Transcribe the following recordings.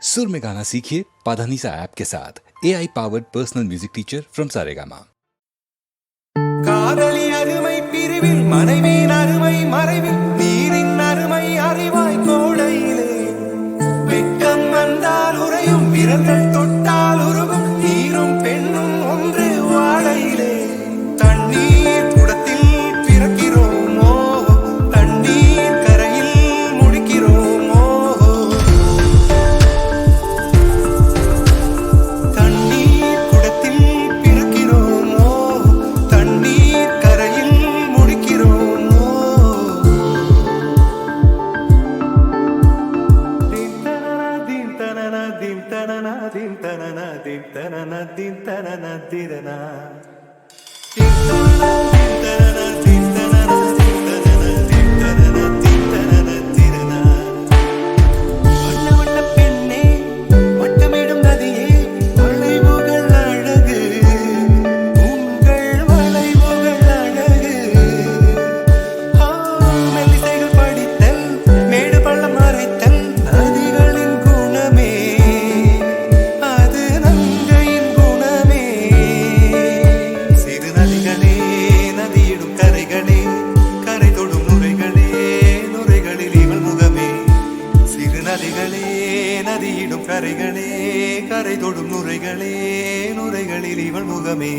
सुर में गाना सीखिए पाधानीसा ऐप के साथ। A I powered personal music teacher from Saregama காதலின் அருமை, பிரிவில் மனைவியின் തീരനാ நுரைகளே நுரைகளில் இவள் முகமே.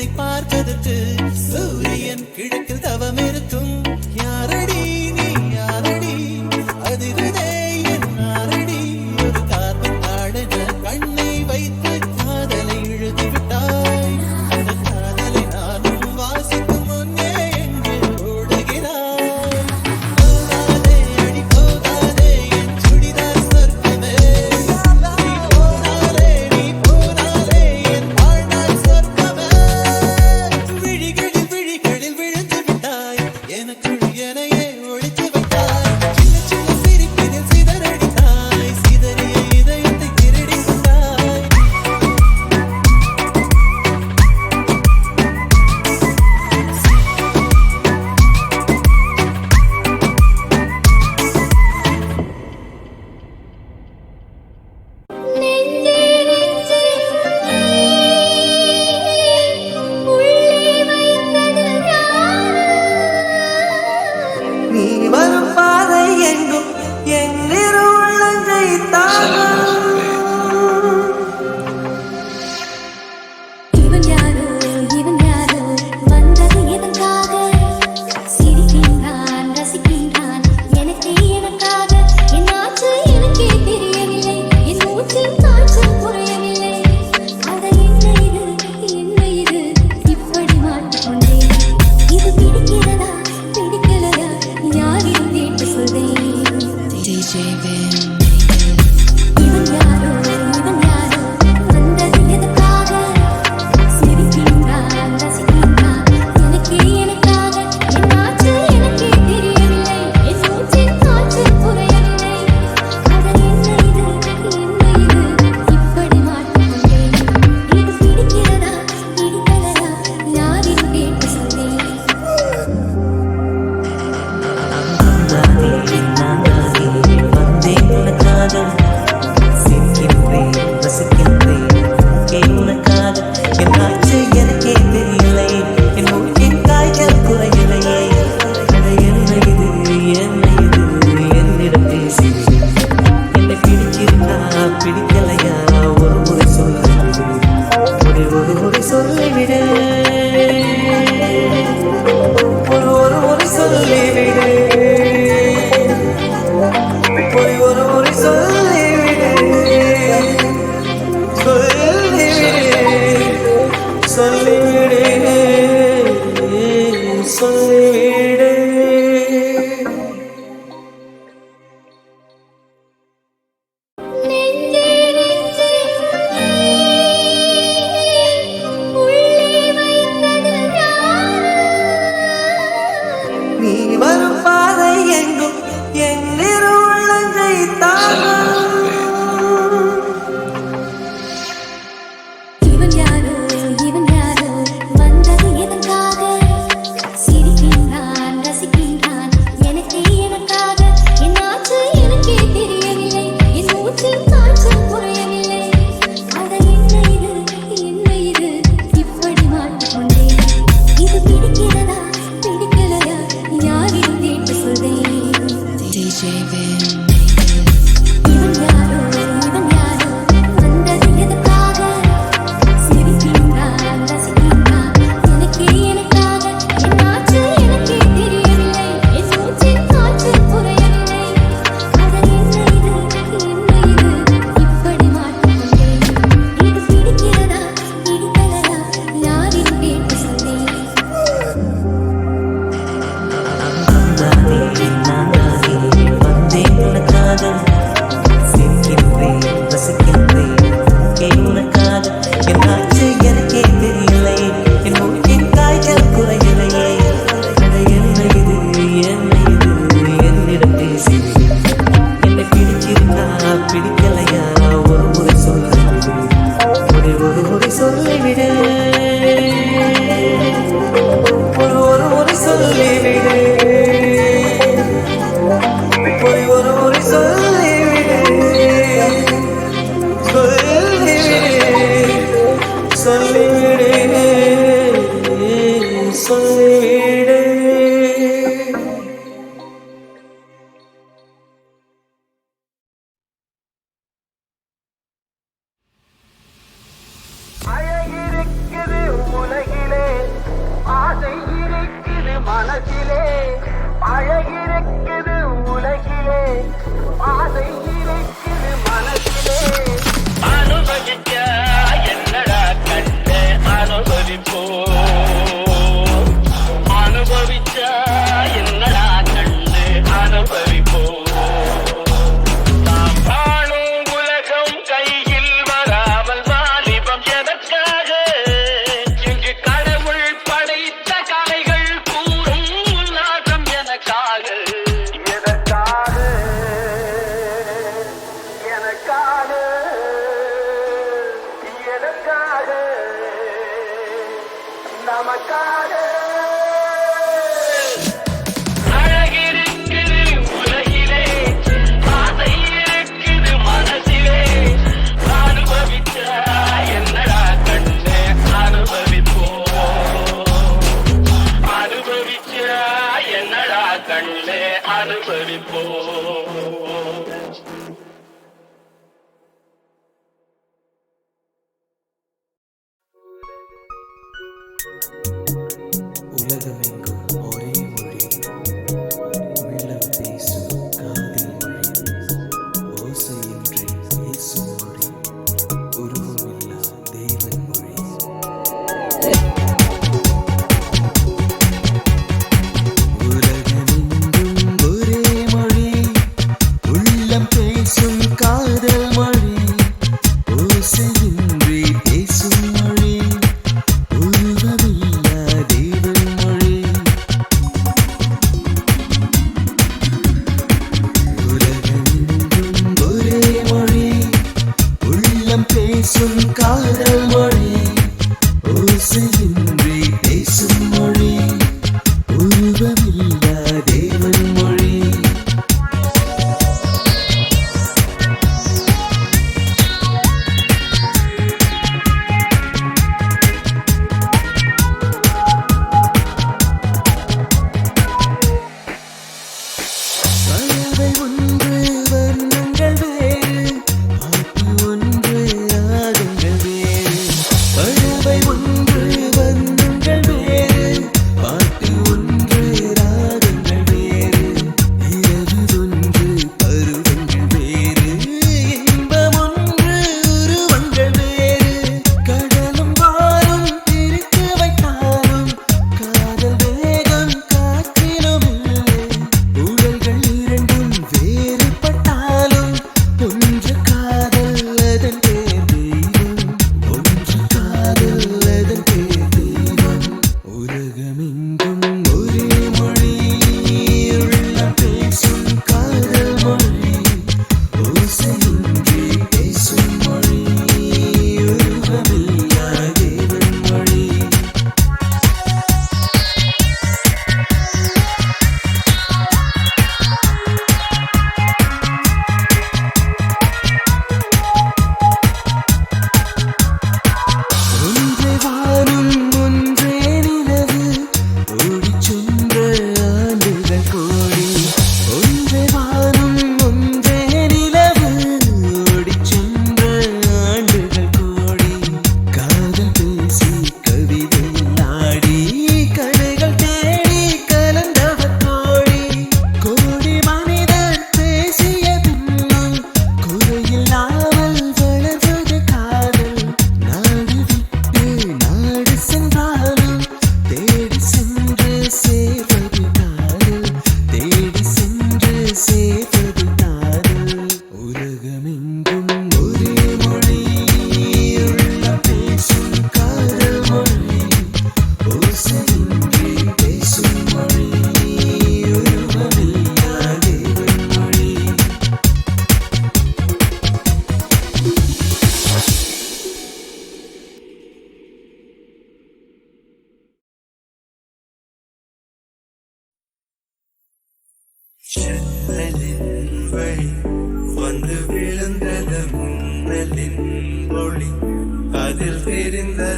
உன்னை பார்ப்பதற்கு சூரியன் கிழக்கில் தவம் இருக்கும் Oh.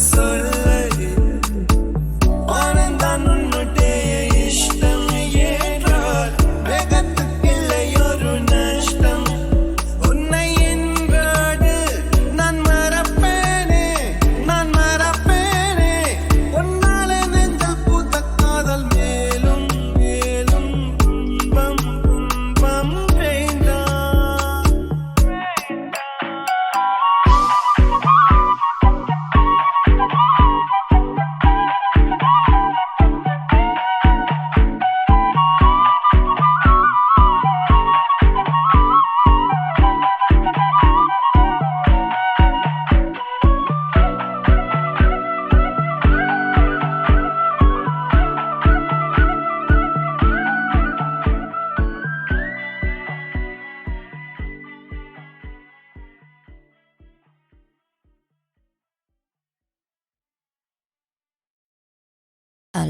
So.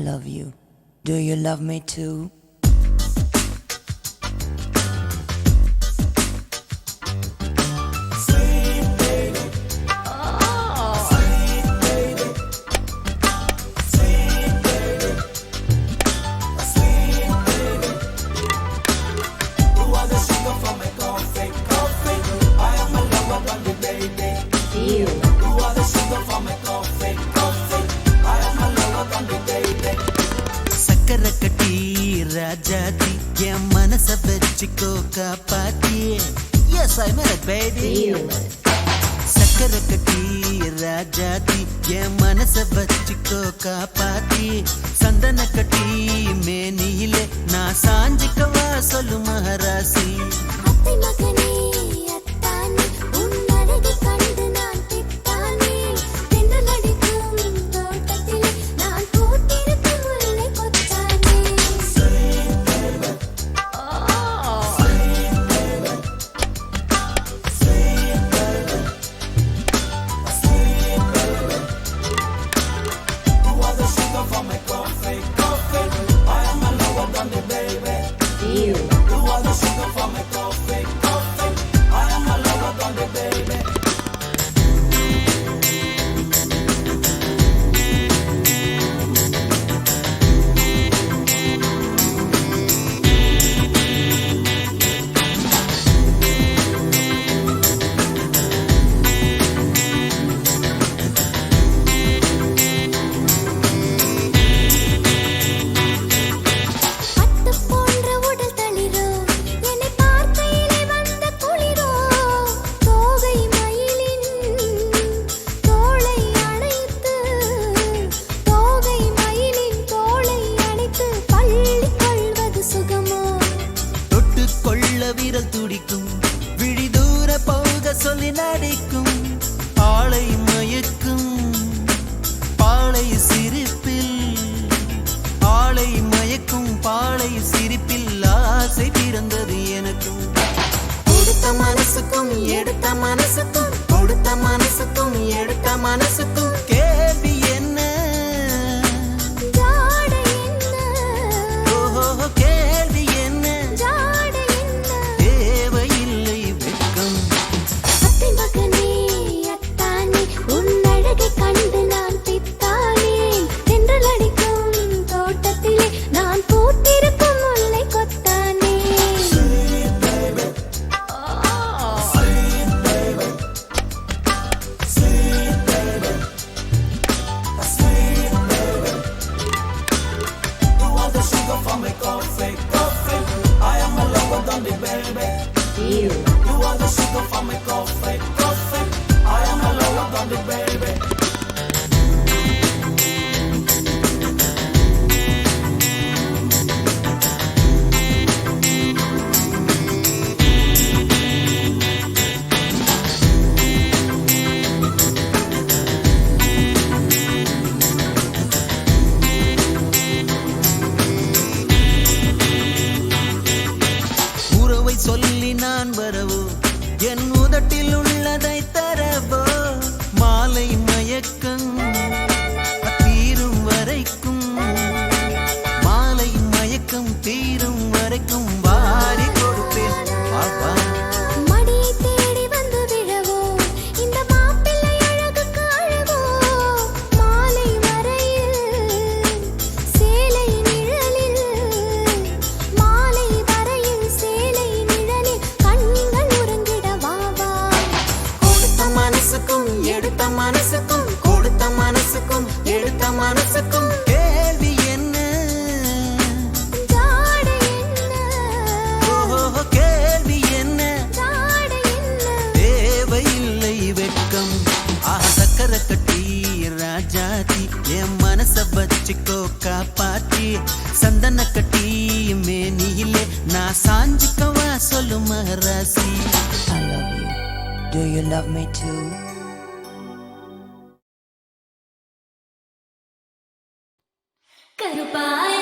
love you. Do you love me too? சக்கர கட்டி ராஜாத்தி என் மனச வச்சுக்கோ காப்பாத்தியே. எஸ் ஐ மேட் பேபி சக்கர கட்டி ராஜாத்தி என் மனச வச்சுக்கோ காப்பாத்தி சந்தன கட்டி மேனியிலே நான் சாஞ்சுக்கவா சொல்லு மகராசி. மகனே. வாஞ்சிக்கவா சொல்லும் ராசி I love you. Do you love me too? கருப்பாய்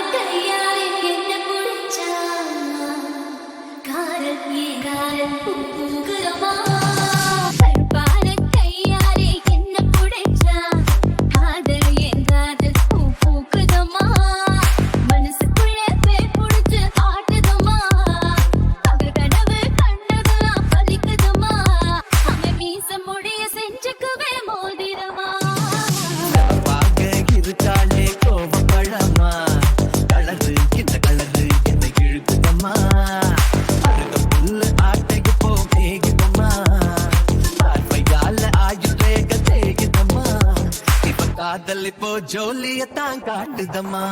ஜோலியத்தான் காட்டுதம்மா.